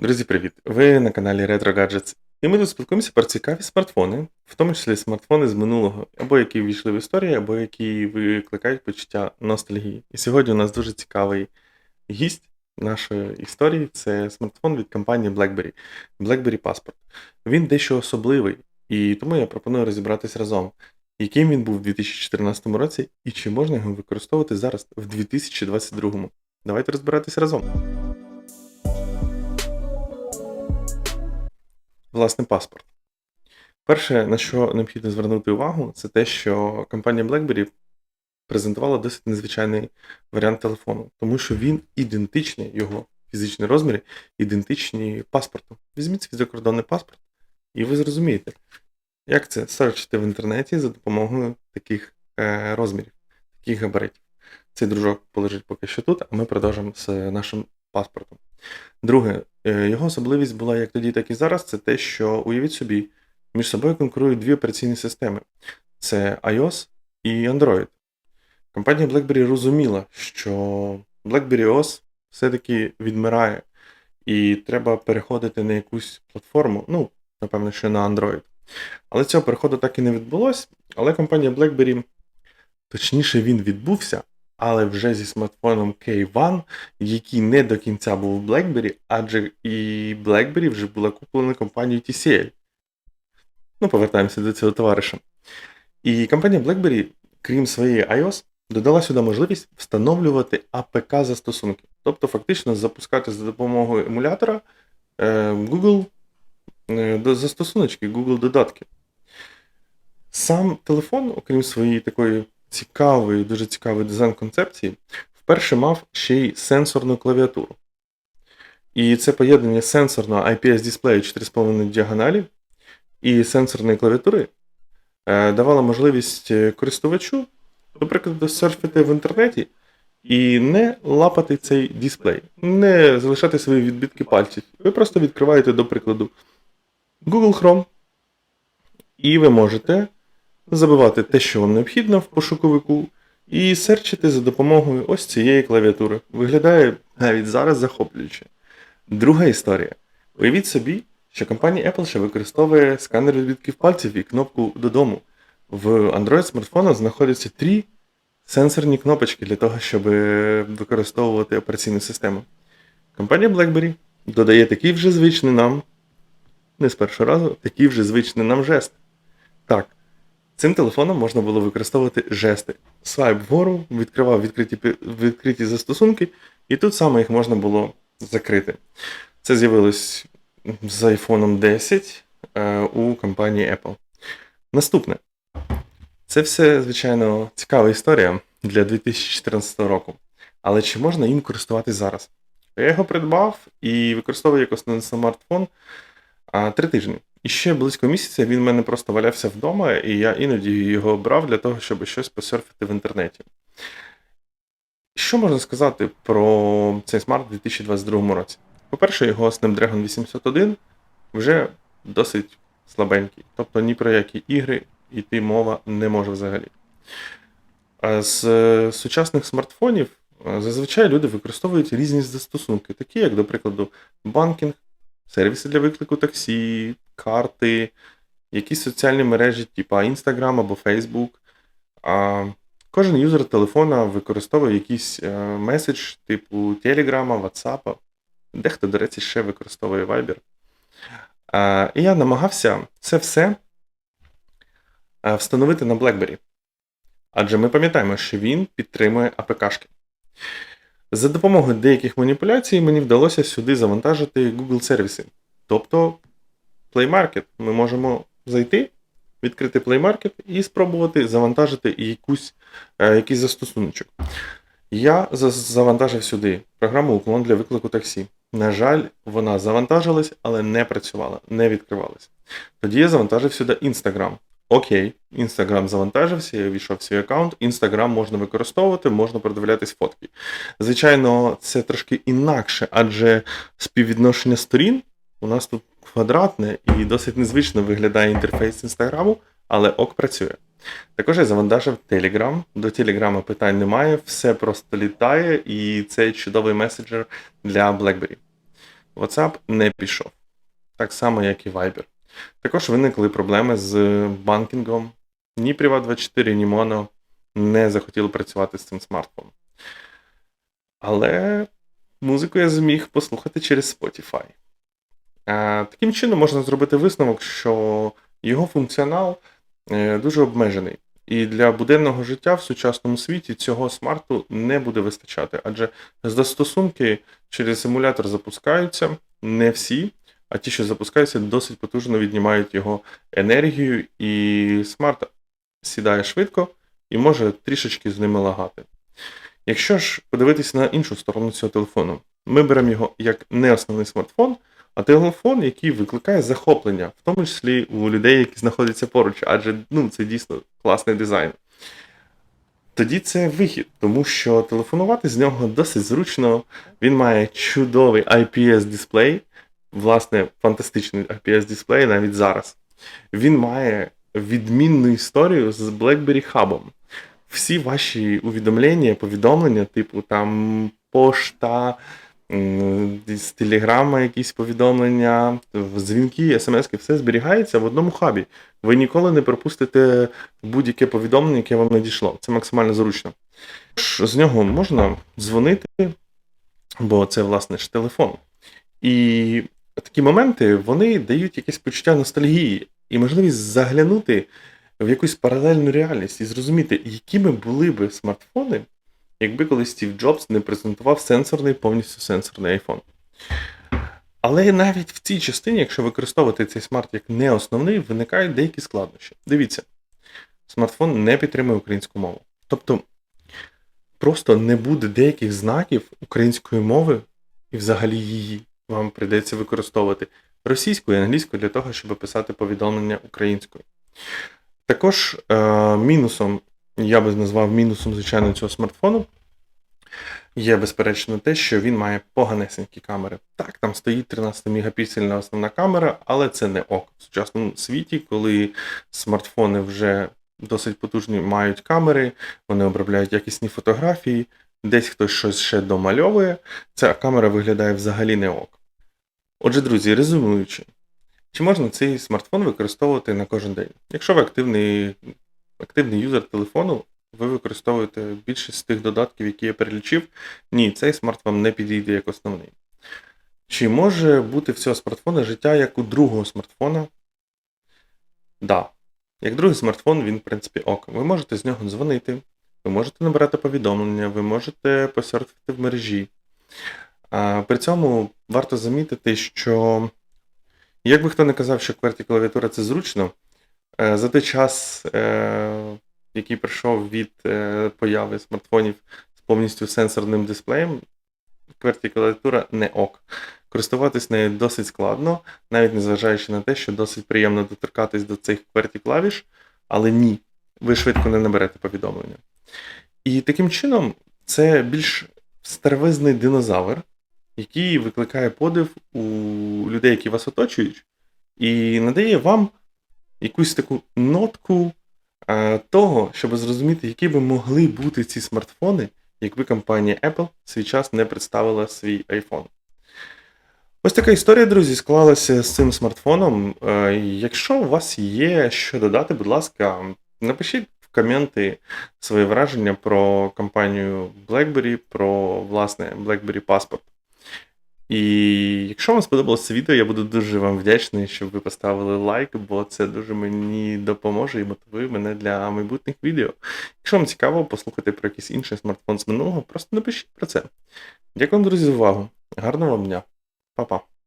Друзі, привіт! Ви на каналі Retro Gadgets. І ми тут спілкуємося про цікаві смартфони, в тому числі смартфони з минулого, або які ввійшли в історію, або які викликають почуття ностальгії. І сьогодні у нас дуже цікавий гість нашої історії це смартфон від компанії BlackBerry. BlackBerry Passport. Він дещо особливий, і тому я пропоную розібратись разом, яким він був у 2014 році і чи можна його використовувати зараз в 2022. Давайте розбиратись разом. Власне, паспорт. Перше, на що необхідно звернути увагу, це те, що компанія BlackBerry презентувала досить незвичайний варіант телефону, тому що він ідентичний, його фізичні розміри, ідентичні паспорту. Візьміть свій закордонний паспорт, і ви зрозумієте, як це серчити в інтернеті за допомогою таких е, розмірів, таких габаритів. Цей дружок полежить поки що тут, а ми продовжимо з нашим паспортом. Друге, е, його особливість була як тоді, так і зараз, це те, що уявіть собі, між собою конкурують дві операційні системи: це iOS і Android. Компанія BlackBerry розуміла, що BlackBerry OS все-таки відмирає, і треба переходити на якусь платформу, ну, напевно, що на Android. Але цього переходу так і не відбулося. Але компанія BlackBerry, точніше, він відбувся, але вже зі смартфоном K1, який не до кінця був в BlackBerry, адже і BlackBerry вже була куплена компанією TCL. Ну, повертаємося до цього товариша. І компанія BlackBerry, крім своєї iOS, додала сюди можливість встановлювати АПК застосунки. Тобто, фактично запускати за допомогою емулятора е, Google е, застосуночки, Google додатки. Сам телефон, окрім своєї такої цікавий, дуже цікавий дизайн концепції, вперше мав ще й сенсорну клавіатуру. І це поєднання сенсорного IPS-дисплею 4,5 діагоналі і сенсорної клавіатури е, давало можливість е, користувачу, наприклад, серфити в інтернеті і не лапати цей дисплей, не залишати свої відбитки пальців. Ви просто відкриваєте, до прикладу, Google Chrome, і ви можете забивати те, що вам необхідно в пошуковику, і серчити за допомогою ось цієї клавіатури. Виглядає навіть зараз захоплююче. Друга історія. Уявіть собі, що компанія Apple ще використовує сканер відбитків пальців і кнопку додому. В Android смартфонах знаходяться три сенсорні кнопочки для того, щоб використовувати операційну систему. Компанія BlackBerry додає такий вже звичний нам, не з першого разу, такий вже звичний нам жест. Так, Цим телефоном можна було використовувати жести. Свайп вгору, відкривав відкриті відкриті застосунки, і тут саме їх можна було закрити. Це з'явилось з iPhone 10 е, у компанії Apple. Наступне. Це все, звичайно, цікава історія для 2014 року. Але чи можна їм користуватись зараз? Я його придбав і використовую як основний смартфон три тижні. І ще близько місяця він в мене просто валявся вдома, і я іноді його брав для того, щоб щось посерфити в інтернеті. Що можна сказати про цей смарт у 2022 році? По-перше, його Snapdragon 801 вже досить слабенький. Тобто ні про які ігри йти мова не може взагалі. З сучасних смартфонів зазвичай люди використовують різні застосунки, такі як, до прикладу, банкінг, сервіси для виклику таксі, карти, якісь соціальні мережі, типу Instagram або Facebook. А Кожен юзер телефона використовує якийсь е, меседж типу Telegram, WhatsApp. Дехто, до речі, ще використовує Viber. А, І я намагався це все е, встановити на BlackBerry. Адже ми пам'ятаємо, що він підтримує АПКшки. За допомогою деяких маніпуляцій мені вдалося сюди завантажити Google сервіси. Тобто Play Market. Ми можемо зайти, відкрити Play Market і спробувати завантажити якусь, е, якийсь застосуночок. Я завантажив сюди програму уклон для виклику таксі. На жаль, вона завантажилась, але не працювала, не відкривалась. Тоді я завантажив сюди Instagram. Окей, Instagram завантажився, я війшов в свій аккаунт. Instagram можна використовувати, можна продивлятись фотки. Звичайно, це трошки інакше, адже співвідношення сторін у нас тут квадратне і досить незвично виглядає інтерфейс інстаграму, але ок працює. Також я завантажив Telegram. До Telegram питань немає, все просто літає, і це чудовий меседжер для BlackBerry. WhatsApp не пішов. Так само, як і Viber. Також виникли проблеми з банкінгом. Ні Privat24, ні Mono не захотіли працювати з цим смартфоном. Але музику я зміг послухати через Spotify. А, Таким чином можна зробити висновок, що його функціонал е, дуже обмежений. І для буденного життя в сучасному світі цього смарту не буде вистачати, адже застосунки через емулятор запускаються не всі, а ті, що запускаються, досить потужно віднімають його енергію, і смарт сідає швидко і може трішечки з ними лагати. Якщо ж подивитися на іншу сторону цього телефону, ми беремо його як не основний смартфон, а телефон, який викликає захоплення, в тому числі у людей, які знаходяться поруч, адже ну, це дійсно класний дизайн. Тоді це вихід, тому що телефонувати з нього досить зручно. Він має чудовий IPS-дисплей, власне, фантастичний IPS-дисплей навіть зараз. Він має відмінну історію з BlackBerry Hub. Всі ваші увідомлення, повідомлення, типу там пошта, з телеграма, якісь повідомлення, дзвінки, смски, все зберігається в одному хабі. Ви ніколи не пропустите будь-яке повідомлення, яке вам надійшло. Це максимально зручно. З нього можна дзвонити, бо це, власне ж, телефон. І такі моменти вони дають якесь почуття ностальгії і можливість заглянути в якусь паралельну реальність і зрозуміти, якими були би смартфони, якби колись Стів Джобс не презентував сенсорний, повністю сенсорний iPhone. Але навіть в цій частині, якщо використовувати цей смарт як не основний, виникають деякі складнощі. Дивіться, смартфон не підтримує українську мову. Тобто просто не буде деяких знаків української мови і взагалі її. Вам прийдеться використовувати російську і англійську для того, щоб писати повідомлення українською. Також е, мінусом, я би назвав мінусом, звичайно, цього смартфону, є, безперечно, те, що він має поганесенькі камери. Так, там стоїть 13-мегапіксельна основна камера, але це не ок. В сучасному світі, коли смартфони вже досить потужні мають камери, вони обробляють якісні фотографії, десь хтось щось ще домальовує, ця камера виглядає взагалі не ок. Отже, друзі, резюмуючи, чи можна цей смартфон використовувати на кожен день? Якщо ви активний, активний юзер телефону, ви використовуєте більшість з тих додатків, які я перелічив, ні, цей смарт вам не підійде як основний. Чи може бути в цього смартфона життя як у другого смартфона? Да. Як другий смартфон, він, в принципі, ок. Ви можете з нього дзвонити, ви можете набирати повідомлення, ви можете посерфити в мережі. А, При цьому варто замітити, що як би хто не казав, що QWERTY клавіатура це зручно, за той час, е, який пройшов від е, появи смартфонів з повністю сенсорним дисплеєм, QWERTY клавіатура не ок. Користуватись нею досить складно, навіть незважаючи на те, що досить приємно доторкатись до цих QWERTY клавіш, але ні, ви швидко не наберете повідомлення. І таким чином це більш старовизний динозавр, який викликає подив у людей, які вас оточують, і надає вам якусь таку нотку е, того, щоб зрозуміти, які би могли бути ці смартфони, якби компанія Apple свій час не представила свій iPhone. Ось така історія, друзі, склалася з цим смартфоном. Е, Якщо у вас є що додати, будь ласка, напишіть в коменти свої враження про компанію BlackBerry, про власне BlackBerry Passport. І якщо вам сподобалося відео, я буду дуже вам вдячний, щоб ви поставили лайк, бо це дуже мені допоможе і мотивує мене для майбутніх відео. Якщо вам цікаво послухати про якийсь інший смартфон з минулого, просто напишіть про це. Дякую друзі, за увагу. Гарного вам дня. Па-па.